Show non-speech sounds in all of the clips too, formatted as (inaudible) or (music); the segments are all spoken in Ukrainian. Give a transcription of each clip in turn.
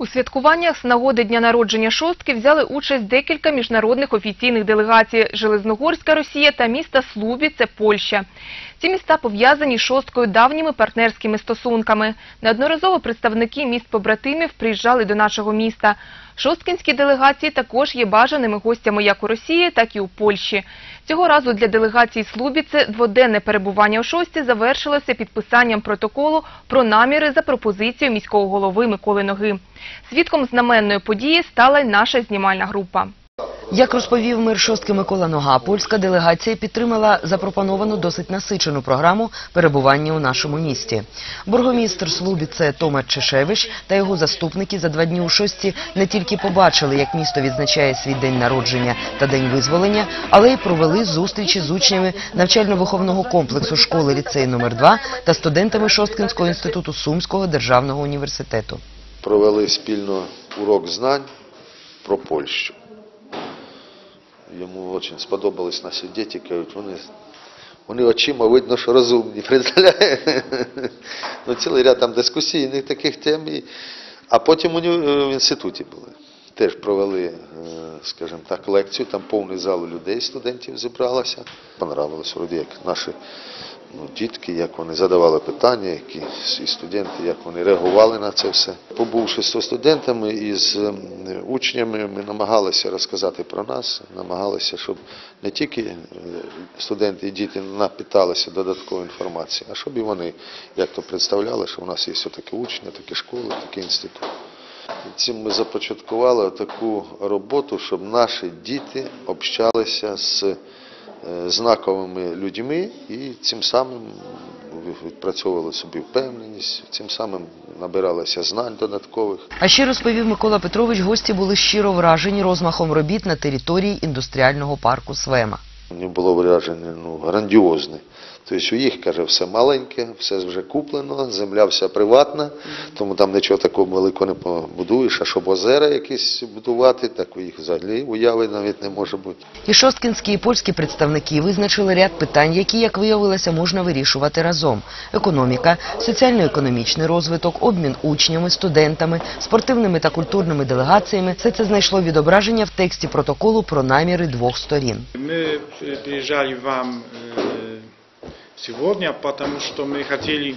У святкуваннях з нагоди дня народження шостки взяли участь декілька міжнародних офіційних делегацій – Железногорська Росія та міста Слубі – це Польща. Ці міста пов'язані шосткою давніми партнерськими стосунками. Неодноразово представники міст побратимів приїжджали до нашого міста. Шосткинські делегації також є бажаними гостями як у Росії, так і у Польщі. Цього разу для делегації Слубіце дводенне перебування у шості завершилося підписанням протоколу про наміри за пропозицією міського голови Миколи Ноги. Свідком знаменної події стала й наша знімальна група. Як розповів мер шостки Микола Нога, польська делегація підтримала запропоновану досить насичену програму перебування у нашому місті. Бургомістр Слубіце Томаш Чешевич та його заступники за два дні у шості не тільки побачили, як місто відзначає свій день народження та день визволення, але й провели зустрічі з учнями навчально-виховного комплексу школи ліцей номер 2 та студентами Шосткинського інституту Сумського державного університету. провели спільно урок знань про Польщу. Йому дуже сподобались наші діти, кажуть, вони, вони очима видно, що розумні, (laughs) представляє? Ну, цілий ряд там дискусійних таких тем. І- А потім у нього в інституті були. Теж провели, е, скажімо так, лекцію, там повний зал людей, студентів зібралося. Понравилось, вроді як наші ну, дітки, як вони задавали питання, які і студенти, як вони реагували на це все. Побувши з студентами і з ем, учнями, ми намагалися розказати про нас, намагалися, щоб не тільки е, студенти і діти напиталися додаткової інформації, а щоб і вони як то представляли, що у нас є такі учні, такі школи, такі інститути. Цим ми започаткували таку роботу, щоб наші діти общалися з знаковими людьми і цим самим відпрацьовували собі впевненість, цим самим набиралися знань додаткових. А ще розповів Микола Петрович, гості були щиро вражені розмахом робіт на території індустріального парку Свема. Мені було враження ну, грандіозне. Тобто у їх, каже, все маленьке, все вже куплено, земля вся приватна, тому там нічого такого великого не побудуєш, а щоб озера якісь будувати, так у їх взагалі уяви навіть не може бути. І шосткінські і польські представники визначили ряд питань, які, як виявилося, можна вирішувати разом: економіка, соціально-економічний розвиток, обмін учнями, студентами, спортивними та культурними делегаціями. Все це знайшло відображення в тексті протоколу про наміри двох сторін. Мы э, приезжали вам э, сегодня, потому что мы хотели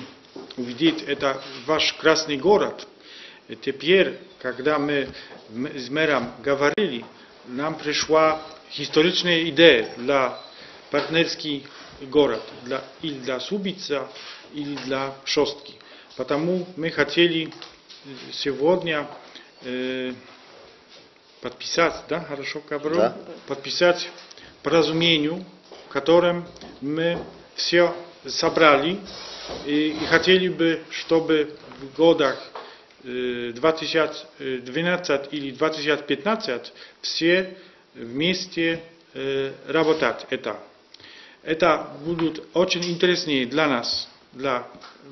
увидеть это ваш красный город. И теперь, когда мы с мэром говорили, нам пришла историчная идея для партнерский город, для, или для Субица, или для Шостки. Потому мы хотели э, сегодня э, подписать, да, хорошо говорю, Да. подписать по разумению, в котором мы все собрали и, и хотели бы, чтобы в годах э, 2012 или 2015 все вместе э, работать это. Это будет очень интереснее для нас, для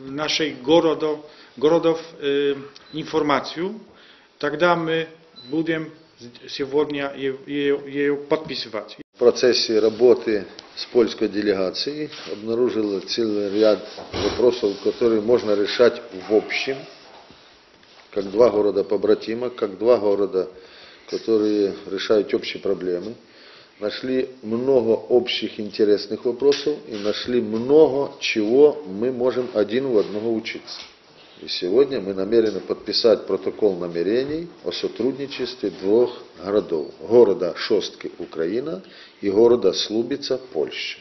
наших городов, городов э, информацию. Тогда мы будем сегодня ее, ее- ее подписывать. В процессе работы с польской делегацией обнаружил целый ряд вопросов, которые можно решать в общем, как два города побратима, как два города, которые решают общие проблемы. Нашли много общих интересных вопросов и нашли много чего мы можем один у одного учиться. И сегодня мы намерены подписать протокол намерений о сотрудничестве двух городов. Города Шостки, Украина и города Слубица, Польша.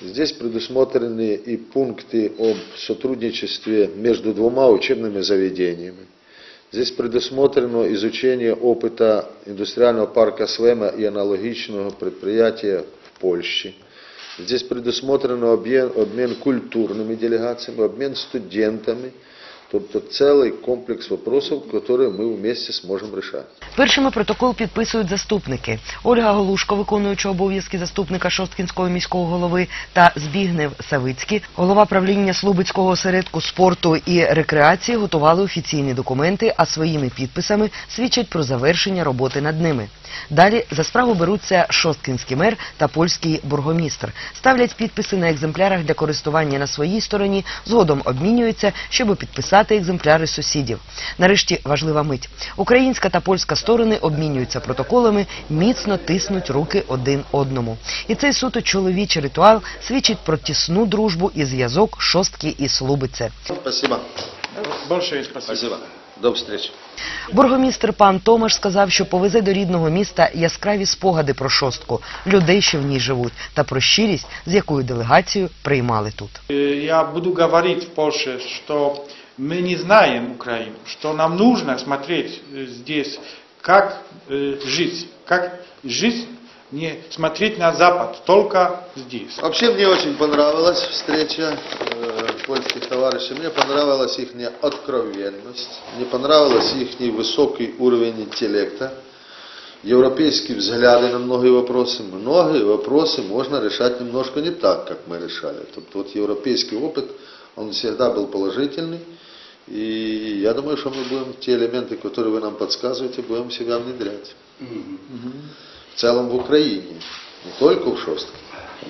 Здесь предусмотрены и пункты об сотрудничестве между двумя учебными заведениями. Здесь предусмотрено изучение опыта индустриального парка Свема и аналогичного предприятия в Польше. Здесь предусмотрено обмен, обмен культурными делегациями, обмен студентами, тобто целый комплекс вопросов, которые мы вместе сможем решать. Першими протокол підписують заступники. Ольга Голушко, виконуюча обов'язки заступника Шосткінського міського голови, та Збігнев Савицький, голова правління Слубицького осередку спорту і рекреації, готували офіційні документи, а своїми підписами свідчать про завершення роботи над ними. Далі за справу беруться шосткінський мер та польський бургомістр. Ставлять підписи на екземплярах для користування на своїй стороні, згодом обмінюються, щоб підписати забрати екземпляри сусідів. Нарешті важлива мить. Українська та польська сторони обмінюються протоколами, міцно тиснуть руки один одному. І цей суто чоловічий ритуал свідчить про тісну дружбу і зв'язок шостки і слубице. Спасибо. Большое спасибо. До встречи. Бургомістр пан Томаш сказав, що повезе до рідного міста яскраві спогади про шостку, людей, що в ній живуть, та про щирість, з якою делегацію приймали тут. Э, Я буду говорить в Польше, что мы не знаем Украину, что нам нужно смотреть э, здесь, как э, жить, как жизнь, не смотреть на Запад, только здесь. Вообще мне очень понравилась встреча э, польских товарищей. Мне понравилась их откровенность, мне понравился их высокий уровень интеллекта, европейские взгляды на многие вопросы. Многие вопросы можно решать немножко не так, как мы решали. Тобто вот европейский опыт, он всегда был положительный. И я думаю, что мы будем те элементы, которые вы нам подсказываете, будем себя внедрять. В целом в Украине, не только в Шостке.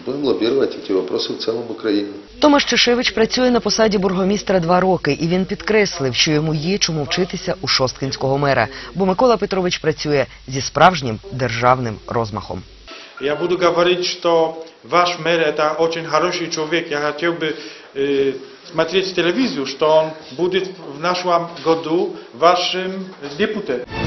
Будем лоббировать эти вопросы в целом в Украине. Томаш Чешевич працює на посаді бургомістра два роки, і він підкреслив, що йому є чому вчитися у шосткинського мера, бо Микола Петрович працює зі справжнім державним розмахом. Я буду говорить, что ваш мэр это очень хороший человек. Я хотел бы э, смотреть телевизию, что он будет в нашем году вашим депутатом.